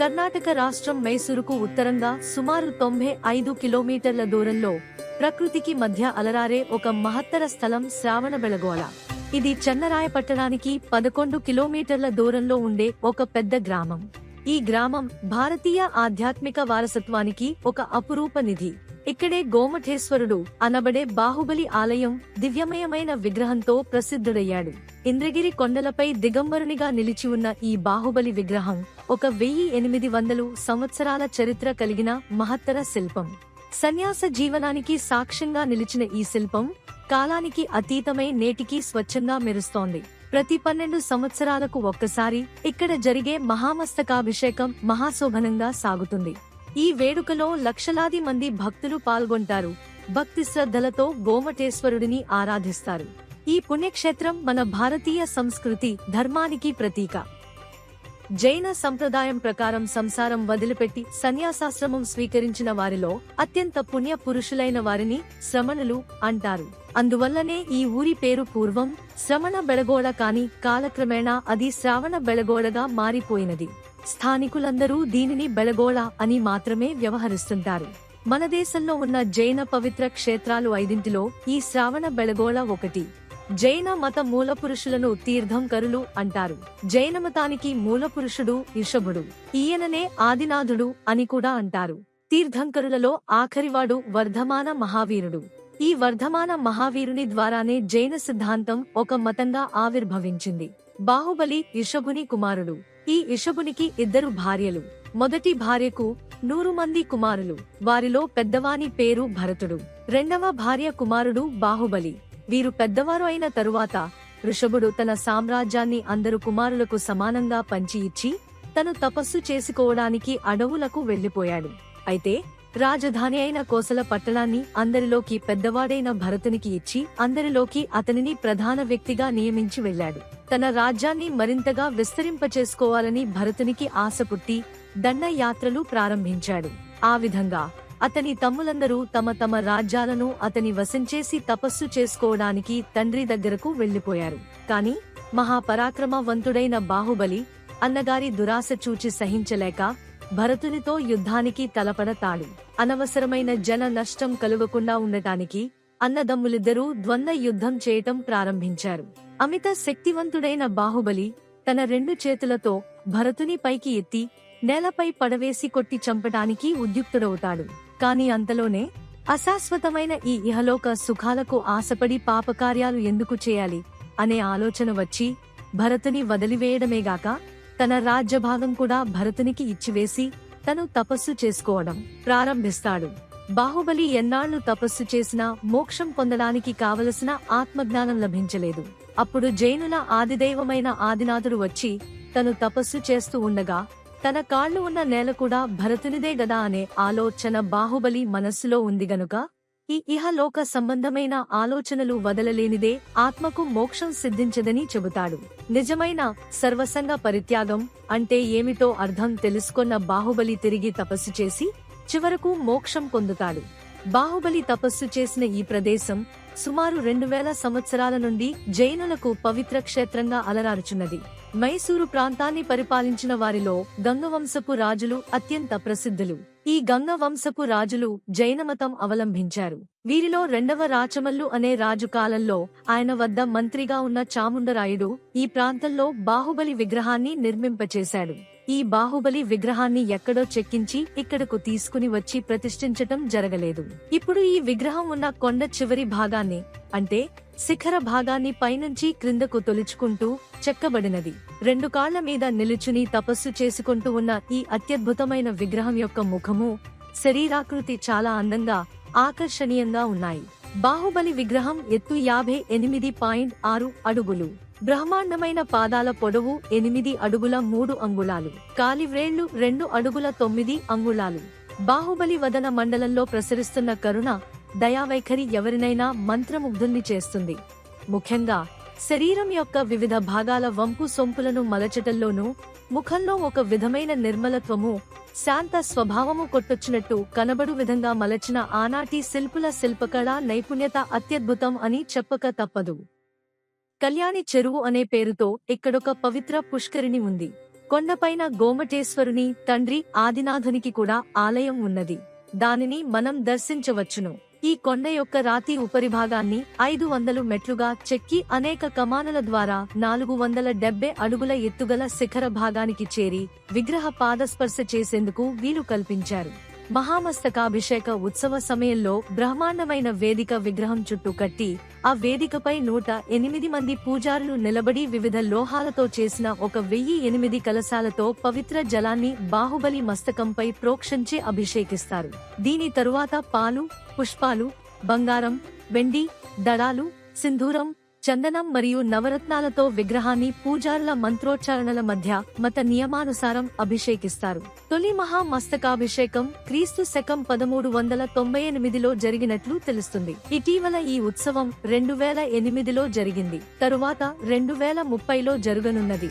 కర్ణాటక రాష్ట్రం మైసూరుకు ఉత్తరంగా సుమారు తొంభై ఐదు కిలోమీటర్ల దూరంలో ప్రకృతికి మధ్య అలరారే ఒక మహత్తర స్థలం శ్రావణబెళగోళ ఇది చెన్నరాయపట్టణానికి పదకొండు కిలోమీటర్ల దూరంలో ఉండే ఒక పెద్ద గ్రామం. ఈ గ్రామం భారతీయ ఆధ్యాత్మిక వారసత్వానికి ఒక అపురూప నిధి. ఇక్కడే గోమఠేశ్వరుడు అనబడే బాహుబలి ఆలయం దివ్యమయమైన విగ్రహంతో ప్రసిద్ధుడయ్యాడు. ఇంద్రగిరి కొండలపై దిగంబరునిగా నిలిచి ఉన్న ఈ బాహుబలి విగ్రహం ఒక వెయ్యి ఎనిమిది వందలు సంవత్సరాల చరిత్ర కలిగిన మహత్తర శిల్పం. సన్యాస జీవనానికి సాక్ష్యంగా నిలిచిన ఈ శిల్పం కాలానికి అతీతమై నేటికి స్వచ్ఛంగా మెరుస్తోంది. ప్రతి పన్నెండు సంవత్సరాలకు ఒక్కసారి ఇక్కడ జరిగే మహామస్తకాభిషేకం మహాశోభనంగా సాగుతుంది. ఈ వేడుకలో లక్షలాది మంది భక్తులు పాల్గొంటారు. భక్తి శ్రద్ధలతో గోమటేశ్వరుడిని ఆరాధిస్తారు. ఈ పుణ్యక్షేత్రం మన భారతీయ సంస్కృతి ధర్మానికి ప్రతీక. జైన సంప్రదాయం ప్రకారం సంసారం వదిలిపెట్టి సన్యాసాశ్రమం స్వీకరించిన వారిలో అత్యంత పుణ్య పురుషులైన వారిని శ్రమణులు అంటారు. అందువల్లనే ఈ ఊరి పేరు పూర్వం శ్రవణ బెళగోడ కాని కాలక్రమేణా అది శ్రావణ బెళగోడగా మారిపోయినది. స్థానికులందరూ దీనిని బెళగోళ అని మాత్రమే వ్యవహరిస్తుంటారు. మన దేశంలో ఉన్న జైన పవిత్ర క్షేత్రాలు ఐదింటిలో ఈ శ్రావణ బెళగోళ ఒకటి. జైన మత మూలపురుషులను తీర్థంకరులు అంటారు. జైన మతానికి మూలపురుషుడు ఋషభుడు ఈయననే ఆదినాథుడు అని కూడా అంటారు. తీర్థంకరులలో ఆఖరివాడు వర్ధమాన మహావీరుడు. ఈ వర్ధమాన మహావీరుని ద్వారానే జైన సిద్ధాంతం ఒక మతంగా ఆవిర్భవించింది. బాహుబలి ఇషభుని కుమారుడు ఈ ఇషభునికి ఇద్దరు భార్యలు. మొదటి భార్యకు నూరు మంది కుమారులు. వారిలో పెద్దవాని పేరు భరతుడు. రెండవ భార్య కుమారుడు బాహుబలి. వీరు పెద్దవారు అయిన తరువాత ఋషభుడు తన సామ్రాజ్యాన్ని అందరు కుమారులకు సమానంగా పంచి ఇచ్చి తను తపస్సు చేసుకోవడానికి అడవులకు వెళ్ళిపోయాడు అయితే రాజధాని అయిన కోసల పట్టణాన్ని అందరిలోకి పెద్దవాడైన భరతునికి ఇచ్చి అందరిలోకి అతనిని ప్రధాన వ్యక్తిగా నియమించి వెళ్ళాడు తన రాజ్యాన్ని మరింతగా విస్తరింపచేసుకోవాలని భరతునికి ఆశ పుట్టి దండయాత్రలు ప్రారంభించాడు. ఆ విధంగా అతని తమ్ములందరూ తమ తమ రాజ్యాలను అతని వశంచేసి తపస్సు చేసుకోవడానికి తండ్రి దగ్గరకు వెళ్ళిపోయారు కాని మహాపరాక్రమవంతుడైన బాహుబలి అన్నగారి దురాశ చూచి సహించలేక భరతునితో యుద్ధానికి తలపడతాడు అనవసరమైన జన నష్టం కలుగకుండా ఉండటానికి అన్నదమ్ములిద్దరూ ద్వంద్వ యుద్ధం చేయటం ప్రారంభించారు. అమిత శక్తివంతుడైన బాహుబలి తన రెండు చేతులతో భరతుని పైకి ఎత్తి నేలపై పడవేసి కొట్టి చంపటానికి ఉద్యుక్తుడవుతాడు. కాని అంతలోనే అశాశ్వతమైన ఈ ఇహలోక సుఖాలకు ఆశపడి పాపకార్యాలు ఎందుకు చేయాలి? అనే ఆలోచన వచ్చి భరతుని వదిలివేయడమేగాక తన రాజ్యభాగం కూడా భరతునికి ఇచ్చివేసి తను తపస్సు చేసుకోవడం ప్రారంభిస్తాడు. బాహుబలి ఎన్నాళ్ళు తపస్సు చేసినా మోక్షం పొందడానికి కావలసిన ఆత్మజ్ఞానం లభించలేదు. అప్పుడు జైనుల ఆదిదైవమైన ఆదినాథుడు వచ్చి తను తపస్సు చేస్తూ ఉండగా తన కాళ్ళు ఉన్న నేల కూడా భరతునిదే గదా అనే ఆలోచన బాహుబలి మనస్సులో ఉంది గనుక ఈ ఇహలోక సంబంధమైన ఆలోచనలు వదలలేనిదే ఆత్మకు మోక్షం సిద్ధించదని చెబుతాడు. నిజమైన సర్వసంగ పరిత్యాగం అంటే ఏమిటో అర్థం తెలుసుకొన్న బాహుబలి తిరిగి తపస్సు చేసి చివరకు మోక్షం పొందుతాడు. బాహుబలి తపస్సు చేసిన ఈ ప్రదేశం సుమారు రెండు వేల సంవత్సరాల నుండి జైనులకు పవిత్ర క్షేత్రంగా అలరారుచున్నది. మైసూరు ప్రాంతాన్ని పరిపాలించిన వారిలో గంగవంశపు రాజులు అత్యంత ప్రసిద్ధులు. ఈ గంగ వంశపు రాజులు జైనమతం అవలంబించారు వీరిలో రెండవ రాచమల్లు అనే రాజు కాలంలో ఆయన వద్ద మంత్రిగా ఉన్న చాముండరాయుడు ఈ ప్రాంతంలో బాహుబలి విగ్రహాన్ని నిర్మింపచేశాడు. ఈ బాహుబలి విగ్రహాన్ని ఎక్కడో చెక్కించి ఇక్కడకు తీసుకుని వచ్చి ప్రతిష్ఠించటం జరగలేదు. ఇప్పుడు ఈ విగ్రహం ఉన్న కొండ చివరి భాగాన్ని అంటే శిఖర భాగాన్ని పైనుంచి క్రిందకు తొలుచుకుంటూ చెక్కబడినది. రెండు కాళ్ళ మీద నిలుచుని తపస్సు చేసుకుంటూ ఉన్న ఈ అత్యద్భుతమైన విగ్రహం యొక్క ముఖము శరీరాకృతి చాలా అందంగా ఆకర్షణీయంగా ఉన్నాయి. బాహుబలి విగ్రహం ఎత్తు యాభై ఎనిమిది పాయింట్ ఆరు అడుగులు. బ్రహ్మాండమైన పాదాల పొడవు ఎనిమిది అడుగుల మూడు అంగుళాలు. కాలివ్రేళ్ళు రెండు అడుగుల తొమ్మిది అంగుళాలు. బాహుబలి వదన మండలంలో ప్రసరిస్తున్న కరుణ దయావైఖరి ఎవరినైనా మంత్రముగ్ధుల్ని చేస్తుంది. ముఖ్యంగా శరీరం యొక్క వివిధ భాగాల వంపు సొంపులను మలచటంలోనూ ముఖంలో ఒక విధమైన నిర్మలత్వము శాంత స్వభావము కొట్టొచ్చినట్టు కనబడు విధంగా మలచిన ఆనాటి శిల్పుల శిల్పకళ నైపుణ్యత అత్యద్భుతం అని చెప్పక తప్పదు. కళ్యాణి చెరువు అనే పేరుతో ఇక్కడొక పవిత్ర పుష్కరిణి ఉంది. కొండపైన గోమటేశ్వరుని తండ్రి ఆదినాథునికి కూడా ఆలయం ఉన్నది. దానిని మనం దర్శించవచ్చును. ఈ కొండ యొక్క రాతి ఉపరిభాగాన్ని ఐదు వందలు మెట్లుగా చెక్కి అనేక కమానుల ద్వారా నాలుగు వందల డెబ్బై అడుగుల ఎత్తుగల శిఖర భాగానికి చేరి విగ్రహ పాదస్పర్శ చేసేందుకు వీలు కల్పించారు. మహామస్తకాభిషేక ఉత్సవ సమయంలో బ్రహ్మాండమైన వేదిక విగ్రహం చుట్టూ కట్టి ఆ వేదికపై నూట ఎనిమిది మంది పూజారులు నిలబడి వివిధ లోహాలతో చేసిన ఒక వెయ్యి ఎనిమిది కలశాలతో పవిత్ర జలాన్ని బాహుబలి మస్తకంపై ప్రోక్షించి అభిషేకిస్తారు. దీని తరువాత పాలు పుష్పాలు బంగారం వెండి దళాలు సింధూరం చందనం మరియు నవరత్నాలతో విగ్రహాన్ని పూజారుల మంత్రోచ్చారణల మధ్య మత నియమానుసారం అభిషేకిస్తారు. తొలి మహామస్తకాభిషేకం క్రీస్తు శకం పదమూడు వందల తొంభై ఎనిమిదిలో జరిగినట్లు తెలుస్తుంది. ఇటీవల ఈ ఉత్సవం రెండు వేల ఎనిమిదిలో జరిగింది. తరువాత రెండు వేల ముప్పైలో జరగనున్నది.